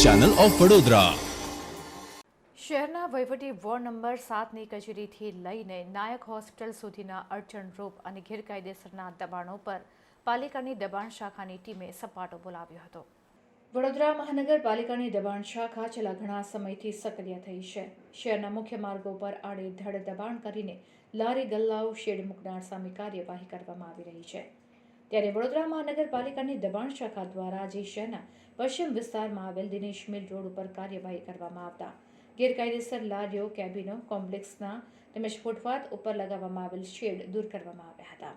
Channel of Vadodara. શહેરના વહીવટી ward number સાતની કચેરીથી લઈને નાયક હોસ્પિટલ સુધીના અડચણરૂપ અને ગેરકાયદેસરના દબાણો પર પાલિકાની દબાણ શાખાની ટીમે સપાટો બોલાવ્યો હતો. વડોદરા મહાનગરપાલિકાની દબાણ શાખા છેલ્લા ઘણા સમયથી સક્રિય થઈ છે. શહેરના મુખ્ય માર્ગો પર આડેધડ દબાણ કરીને લારી ગલ્લાઓ શેડ મૂકનાર સામે કાર્યવાહી કરવામાં આવી રહી છે. ત્યારે વડોદરા મહાનગરપાલિકાની દબાણ શાખા દ્વારા આજે શહેરના પશ્ચિમ વિસ્તારમાં આવેલ દિનેશ મિલ રોડ ઉપર કાર્યવાહી કરવામાં આવતા. ગેરકાયદેસર લારીઓ, કેબિનો, કોમ્પ્લેક્સના તેમજ ફૂટપાથ ઉપર લગાવવામાં આવેલ શેડ દૂર કરવામાં આવ્યા હતા.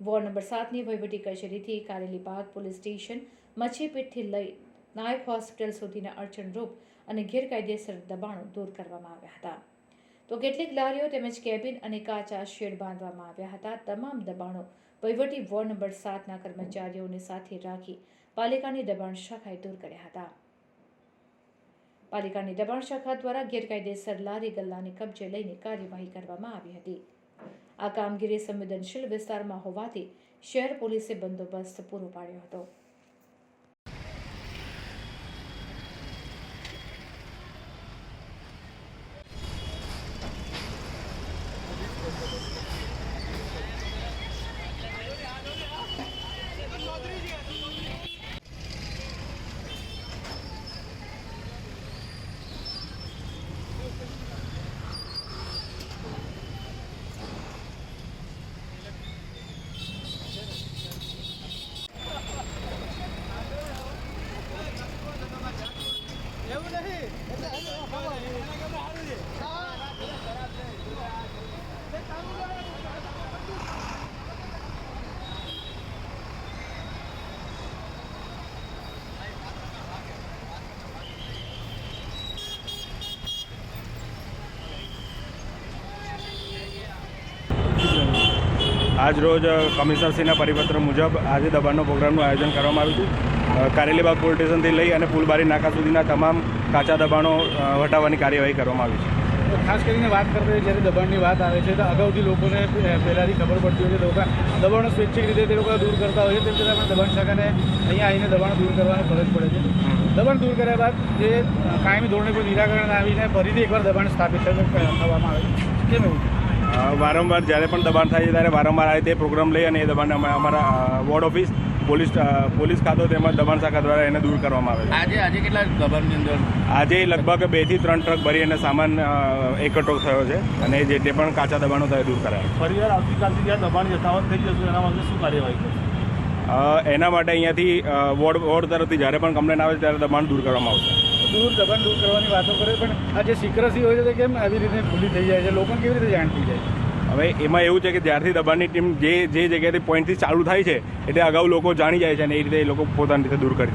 વોર્ડ નંબર સાતની વહીવટી કચેરીથી કારેલીબાગ પોલીસ સ્ટેશન મચ્છીપીઠથી લઈ નાયક હોસ્પિટલ સુધીના અડચણરૂપ અને ગેરકાયદેસર દબાણો દૂર કરવામાં આવ્યા હતા. તો કેટલીક લારીઓ તેમજ કેબિન અને કાચા શેડ બાંધવામાં આવ્યા હતા. તમામ દબાણો વહીવટી વોર્ડ નંબર સાતના કર્મચારીઓને સાથે રાખી પાલિકાની દબાણ શાખાએ દૂર કર્યા હતા. પાલિકાની દબાણ શાખા દ્વારા ગેરકાયદેસર લારી ગલ્લાને કબજે લઈને કાર્યવાહી કરવામાં આવી હતી. આ કામગીરી સંવેદનશીલ વિસ્તારમાં હોવાથી શહેર પોલીસે બંદોબસ્ત પૂરો પાડ્યો હતો. આજ રોજ કમિશનરશ્રીના પરિપત્ર મુજબ આજે દબાણનો પ્રોગ્રામનું આયોજન કરવામાં આવ્યું હતું. કારેલીબાગ પોલીસ સ્ટેશનથી લઈ અને ફૂલબારી નાકા સુધીના તમામ કાચા દબાણો હટાવવાની કાર્યવાહી કરવામાં આવી છે. ખાસ કરીને વાત કરતા જ્યારે દબાણની વાત આવે છે, તો અગાઉથી લોકોને પહે- પહેલાંથી ખબર પડતી હોય છે, લોકો દબાણો સ્વૈચ્છિક રીતે તે લોકો દૂર કરતા હોય છે, તેમ છતાં પણ દબાણ શાખાને અહીંયા આવીને દબાણ દૂર કરવાની ફરજ પડે છે. દબાણ દૂર કર્યા બાદ જે કાયમી ધોરણે કોઈ નિરાકરણ આવીને ફરીથી એકવાર દબાણ સ્થાપિત થવા- થવામાં આવે છે. કેમ એવું? વારંવાર જ્યારે પણ દબાણ થાય છે ત્યારે વારંવાર આ રીતે પ્રોગ્રામ લઈ અને એ દબાણને અમે અમારા વોર્ડ ઓફિસ પોલીસ પોલીસ ખાતો તેમજ દબાણ શાખા દ્વારા એને દૂર કરવામાં આવે છે. આજે આજે કેટલા દબાણની અંદર? આજે લગભગ બેથી ત્રણ ટ્રક ભરી અને સામાન એકઠો થયો છે અને જે તે પણ કાચા દબાણો થાય દૂર કરાય ફરીવાર આવતીકાલથી જ્યાં દબાણ યથાવત થઈ જશે એના માટે શું કાર્યવાહી કરશે? એના માટે અહીંયાથી વોર્ડ વોર્ડ તરફથી જ્યારે પણ કમ્પ્લેન આવે ત્યારે દબાણ દૂર કરવામાં આવશે. દૂર દબાણ દૂર કરવાની વાતો કરે પણ આ જે સિક્રસી હોય છે કેમ આવી રીતે ભૂલી થઈ જાય છે? લોકોને કેવી રીતે જાણ થઈ જાય છે? હવે એમાં એવું છે કે જ્યારથી દબાણની ટીમ જે જે જગ્યાથી પોઈન્ટથી ચાલુ થાય છે, એટલે અગાઉ લોકો જાણી જાય છે અને એ રીતે એ લોકો પોતાની રીતે દૂર કરી દે